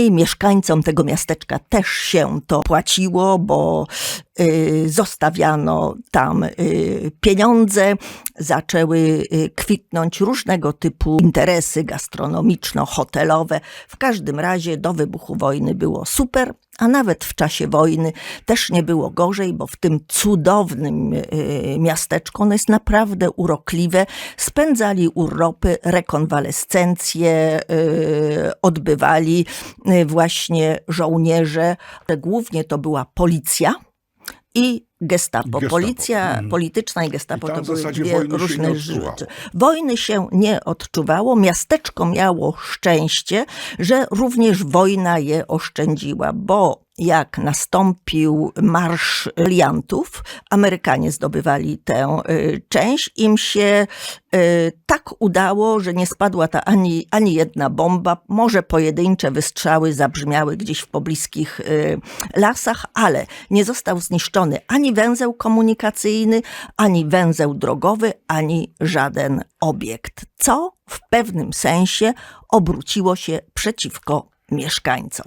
I mieszkańcom tego miasteczka też się to płaciło, bo y, zostawiano tam y, pieniądze, zaczęły y, kwitnąć różnego typu interesy gastronomiczno-hotelowe. W każdym razie do wybuchu wojny było super, a nawet w czasie wojny też nie było gorzej, bo w tym cudownym miasteczku, ono jest naprawdę urokliwe, spędzali urlopy, rekonwalescencje, odbywali y, właśnie żołnierze. Głównie to była policja i gestapo. Gestapo. Policja Mhm. polityczna i gestapo I to były dwie różne rzeczy. Wojny się nie odczuwało. Miasteczko miało szczęście, że również wojna je oszczędziła, bo jak nastąpił marsz aliantów, Amerykanie zdobywali tę y, część, im się y, tak udało, że nie spadła ta ani, ani jedna bomba, może pojedyncze wystrzały zabrzmiały gdzieś w pobliskich y, lasach, ale nie został zniszczony ani węzeł komunikacyjny, ani węzeł drogowy, ani żaden obiekt, co w pewnym sensie obróciło się przeciwko mieszkańcom.